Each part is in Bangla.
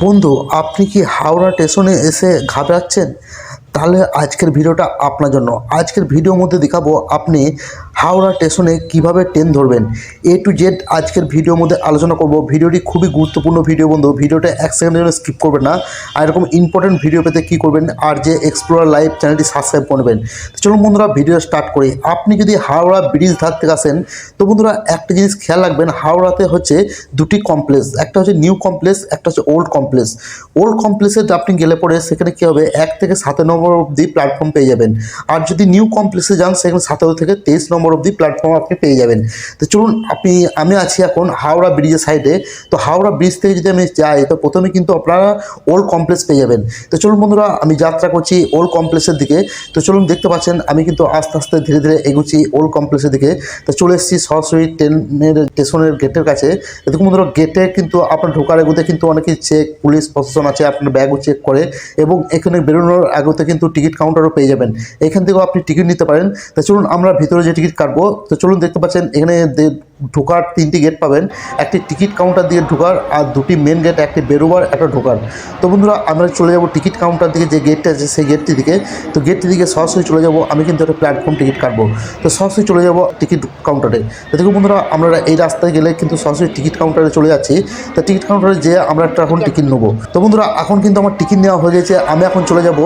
বন্ধু আপনি কি হাওড়া স্টেশনে এসে ঘাবড়াচ্ছেন? তাহলে আজকের ভিডিওটা আপনার জন্য। আজকের ভিডিওর মধ্যে দেখাবো আপনি হাওড়া স্টেশনে কীভাবে ট্রেন ধরবেন। এ টু জেড আজকের ভিডিওর মধ্যে আলোচনা করব। ভিডিওটি খুবই গুরুত্বপূর্ণ ভিডিও বন্ধু। ভিডিওটা এক সেকেন্ডের জন্য স্কিপ করবেন না। আর এরকম ইম্পর্টেন্ট ভিডিও পেতে কী করবেন? আর যে এক্সপ্লোরার লাইভ চ্যানেলটি সাবস্ক্রাইব করবেন তো চলুন, বন্ধুরা ভিডিও স্টার্ট করি। আপনি যদি হাওড়া ব্রিজ ধার থেকে আসেন, তো বন্ধুরা, একটা জিনিস খেয়াল রাখবেন, হাওড়াতে হচ্ছে দুটি কমপ্লেক্স একটা হচ্ছে নিউ কমপ্লেক্স একটা হচ্ছে ওল্ড কমপ্লেক্স ওল্ড কমপ্লেক্সে আপনি গেলে পরে সেখানে কী হবে? এক থেকে সাত নম্বর অবধি প্ল্যাটফর্ম পেয়ে যাবেন। আর যদি নিউ কমপ্লেক্সে যান, সেখানে সতেরো থেকে তেইশ নম্বর অবধি প্ল্যাটফর্ম আপনি পেয়ে যাবেন। তো চলুন, আপনি, আমি আছি এখন হাওড়া ব্রিজের সাইডে তো হাওড়া ব্রিজ থেকে যদি আমি যাই, তো প্রথমে কিন্তু আপনারা ওল্ড কমপ্লেক্স পেয়ে যাবেন। তো চলুন বন্ধুরা, আমি যাত্রা করছি ওল্ড কমপ্লেক্সের দিকে। তো চলুন দেখতে পাচ্ছেন, আমি কিন্তু আস্তে আস্তে ধীরে ধীরে এগুচ্ছি ওল্ড কমপ্লেক্সের দিকে। তো চলে এসেছি সরাসরি ট্রেনের স্টেশনের গেটের কাছে। দেখুন বন্ধুরা গেটে কিন্তু আপনার ঢোকার এগুতে কিন্তু অনেকেই চেক পুলিশ প্রশাসন আছে, আপনার ব্যাগও চেক করে। এবং এখানে বেরোনোর আগতে কিন্তু টিকিট কাউন্টারও পেয়ে যাবেন। এখান থেকেও আপনি টিকিট নিতে পারেন। তা চলুন, আমরা ভিতরে যে টিকিট কাটবো, তো চলুন দেখতে পাচ্ছেন, এখানে ঢোকার তিনটি গেট পাবেন। একটি টিকিট কাউন্টার দিয়ে ঢোকার আর দুটি মেন গেট একটি বেরোবার, একটা ঢোকার। তো বন্ধুরা, আমরা চলে যাব টিকিট কাউন্টার দিকে, যে গেটটা আছে সেই গেটটি দিকে। তো গেটটি দিকে সরাসরি চলে যাব, আমি কিন্তু একটা প্ল্যাটফর্ম টিকিট কাটবো। তো সরাসরি চলে যাব টিকিট কাউন্টারে তো দেখুন বন্ধুরা, আমরা এই রাস্তায় গেলে কিন্তু সরাসরি টিকিট কাউন্টারে চলে যাচ্ছি। তো টিকিট কাউন্টারে যেয়ে আমরা একটা এখন টিকিট নেব। তো বন্ধুরা, এখন কিন্তু আমার টিকিট নেওয়া হয়ে গেছে। আমি এখন চলে যাব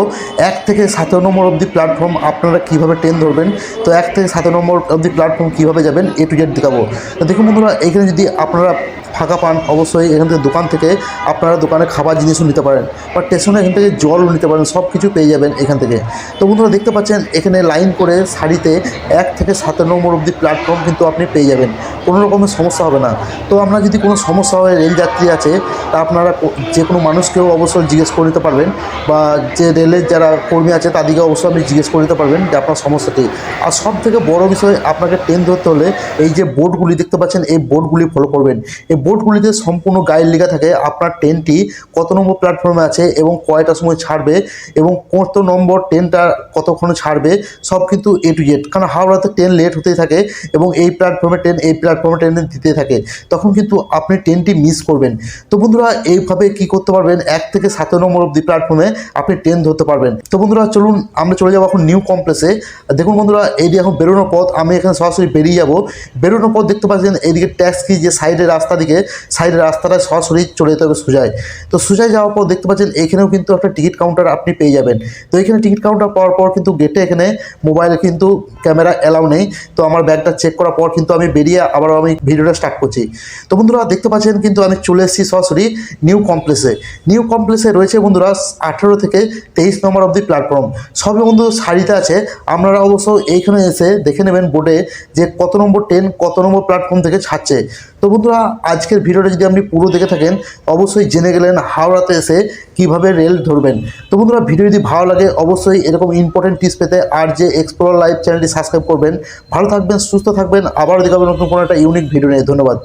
এক থেকে সতেরো নম্বর অবধি প্ল্যাটফর্ম আপনারা কীভাবে ট্রেন ধরবেন? তো এক থেকে সতেরো নম্বর অবধি প্ল্যাটফর্ম কীভাবে যাবেন? এ টু জেড দেখাবো। তো দেখুন বন্ধুরা এখানে যদি আপনারা ফাঁকা পান, অবশ্যই এখান থেকে দোকান থেকে আপনারা দোকানে খাবার জিনিসও নিতে পারেন বা স্টেশনে এখান থেকে জলও নিতে পারেন, সব কিছু পেয়ে যাবেন এখান থেকে। তো বন্ধুরা দেখতে পাচ্ছেন, এখানে লাইন করে শাড়িতে এক থেকে সাতের নম্বর অবধি প্ল্যাটফর্ম কিন্তু আপনি পেয়ে যাবেন। কোনো রকমের সমস্যা হবে না। তো আপনার যদি কোনো সমস্যা হয়, রেল যাত্রী আছে, তা আপনারা যে কোনো মানুষকেও অবশ্যই জিজ্ঞেস করে নিতে পারবেন বা যে রেলের যারা কর্মী আছে তাদেরকে অবশ্যই আপনি জিজ্ঞেস করে নিতে পারবেন যে আপনার সমস্যাটি। আর সব থেকে বড় বিষয়, আপনাকে ট্রেন ধরতে হলে এই যে বোর্ডগুলি দেখতে পাচ্ছেন, এই বোর্ডগুলি ফলো করবেন। এই বোর্ডগুলিতে সম্পূর্ণ গাইড লেখা থাকে। আপনার ট্রেনটি কত নম্বর প্ল্যাটফর্মে আছে এবং কয়টার সময় ছাড়বে এবং কত নম্বর ট্রেনটা কতক্ষণে ছাড়বে, সব কিন্তু এ টু জেড কারণ হাওড়াতে ট্রেন লেট হতেই থাকে এবং এই প্ল্যাটফর্মে ট্রেন, এই প্ল্যাটফর্মে ট্রেন দিতে থাকে। তখন কিন্তু আপনি ট্রেনটি মিস করবেন। তো বন্ধুরা, এইভাবে কি করতে পারবেন? এক থেকে সাত নম্বর অব্দি প্ল্যাটফর্মে আপনি ট্রেন ধরতে পারবেন। তো বন্ধুরা, চলুন, আমরা চলে যাব এখন নিউ কমপ্লেক্সে দেখুন বন্ধুরা এই যে এখন বেরোনোর পথ। আমি এখানে সরাসরি বেরিয়ে যাব। বেরোনোর পথ দেখতে পাচ্ছেন এইদিকে ট্যাক্সি যে সাইডের রাস্তা দিকে সাইডের রাস্তাটা সরাসরি চলে যেতে হবে সোজায়। তো সোজায় যাওয়ার পর দেখতে পাচ্ছেন, এখানেও কিন্তু একটা টিকিট কাউন্টার আপনি পেয়ে যাবেন। তো এখানে টিকিট কাউন্টার পাওয়ার পর কিন্তু গেটে এখানে মোবাইলে কিন্তু ক্যামেরা অ্যালাউ নেই। তো আমার ব্যাগটা চেক করার পর কিন্তু আমি বেরিয়ে আবার আমি ভিডিওটা স্টার্ট করছি। তো বন্ধুরা, দেখতে পাচ্ছেন কিন্তু আমি চলে এসেছি সরাসরি নিউ কমপ্লেক্সে নিউ কমপ্লেক্সে রয়েছে বন্ধুরা, আঠেরো থেকে তেইশ নম্বর অবধি প্ল্যাটফর্ম সবই বন্ধু সারিতে আছে। আপনারা অবশ্য এইখানে এসে দেখে নেবেন বোর্ডে যে কত নম্বর ট্রেন কত নম্বর প্ল্যাটফর্ম থেকে ছাড়ছে। তো বন্ধুরা আজকের ভিডিওটা যদি আপনি পুরো দেখে থাকেন, অবশ্যই জেনে গেলেন হাওড়াতে এসে কীভাবে রেল ধরবেন। তো বন্ধুরা, ভিডিও যদি ভালো লাগে, অবশ্যই এরকম ইম্পর্টেন্ট টিপস পেতে আর যে এক্সপ্লোর লাইভ চ্যানেলটি সাবস্ক্রাইব করবেন। ভালো থাকবেন, সুস্থ থাকবেন। আবার দেখাবেন নতুন কোনো একটা ইউনিক ভিডিও নিয়ে। ধন্যবাদ।